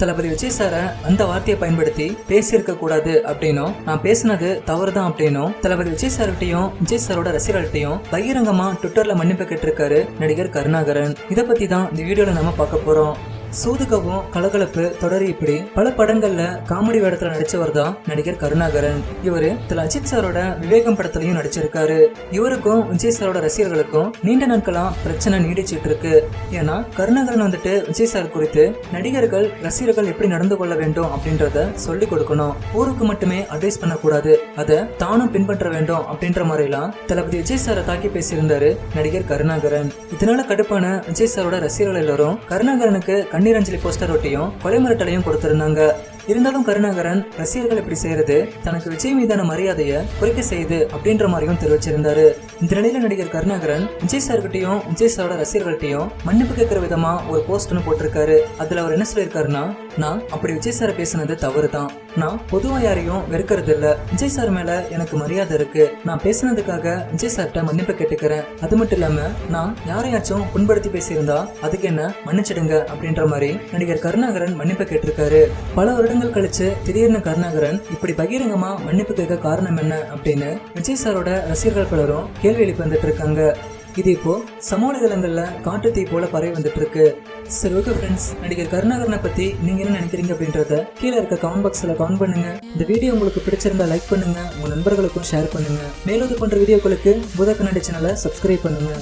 தளபதி விஜய் சாரை அந்த வார்த்தையை பயன்படுத்தி பேசியிருக்க கூடாது அப்படின்னும் நான் பேசினது தவறுதான் அப்படின்னும் தளபதி விஜய் சார்கிட்டையும் விஜய் சாரோட ரசிகர்கள்ட்டையும் பகிரங்கமா ட்விட்டர்ல மன்னிப்பு கேட்டிருக்காரு நடிகர் கருணாகரன். இதை பத்தி தான் இந்த வீடியோல நம்ம பார்க்க போறோம். சூதுகவும் கலகலப்பு தொடர் இப்படி பல படங்கள்ல காமெடி வேடத்துல நடிச்சவர் தான் நடிகர் கருணாகரன். இவரு திரு அஜித் சாரோட விவேகம் படத்துலயும் நடிச்சிருக்காரு. இவருக்கும் விஜய் சாரோட ரசிகர்களுக்கும் நீண்ட நாட்களா பிரச்சனை நீடிச்சிட்டு இருக்கு. ஏன்னா கருணாகரன் வந்துட்டு விஜய் சார் குறித்து நடிகர்கள் ரசிகர்கள் எப்படி நடந்து கொள்ள வேண்டும் அப்படின்றத சொல்லி கொடுக்கணும். ஊருக்கு மட்டுமே அட்வைஸ் பண்ணக்கூடாது. அதை தானும் பின்பற்ற வேண்டும் அப்படின்ற மாதிரிலாம் தளபதி விஜய் சாரை தாக்கி பேசியிருந்தாரு நடிகர் கருணாகரன். இதனால கடுப்பான விஜய் சாரோட ரசிகர்கள் எல்லாரும் கருணாகரனுக்கு கண்ணீர் அஞ்சலி போஸ்டர் ஒட்டியும் கொலை மிரட்டலையும் கொடுத்திருந்தாங்க. இருந்தாலும் கருணாகரன் ரசிகர்கள் இப்படி செய்யறது? தனக்கு விஜய் மீதான மரியாதையை குறைக்க செய்யுது அப்படின்ற மாதிரியும் தெரிவிச்சிருந்தாரு. இந்த நிலையில நடிகர் கருணாகரன் விஜய் சார்கிட்டையும் விஜய் சாரோட ரசிகர்கள்ட்டையும் மன்னிப்பு கேட்கிற விதமா ஒரு போஸ்ட்னு போட்டிருக்காரு. அதுல அவர் என்ன சொல்லியிருக்காருன்னா நான் அப்படி விஜய் சாரை பேசினது தவறு தான் நான் பொதுவா யாரையும் வெறுக்கிறது இல்ல. விஜய் சார் மேல எனக்கு மரியாதை இருக்கு. நான் பேசினதுக்காக விஜய் சார்கிட்ட மன்னிப்பு கேட்டுக்கிறேன். அது மட்டும் இல்லாம நான் யாரையாச்சும் புண்படுத்தி பேசியிருந்தா அதுக்கு என்ன மன்னிச்சிடுங்க அப்படின்ற மாதிரி நடிகர் கருணாகரன் மன்னிப்பு கேட்டிருக்காரு. பல வருடங்கள் கழிச்சு திடீர்னு கருணாகரன் இப்படி பகிரங்கமா மன்னிப்பு கேட்க காரணம் என்ன அப்படின்னு விஜய் சாரோட ரசிகர்கள் பலரும் கேள்வி எழுப்பி வந்துட்டு இருக்காங்க. இது இப்போ சமூக வலைதளங்கள்ல தீ போல பரவி வந்துட்டு இருக்கு சரி ஓகே ஃப்ரெண்ட்ஸ் நடிகர் கருணாகரனை பத்தி நீங்க என்ன நினைக்கிறீங்க அப்படின்றத கீழே இருக்க கமெண்ட் பாக்ஸ்ல கமெண்ட் பண்ணுங்க. இந்த வீடியோ உங்களுக்கு பிடிச்சிருந்தா லைக் பண்ணுங்க. உங்க நண்பர்களுக்கும் ஷேர் பண்ணுங்க. மேலும் இது போன்ற வீடியோக்களுக்கு புத கண்ணாடி சேனலை சப்ஸ்கிரைப் பண்ணுங்க.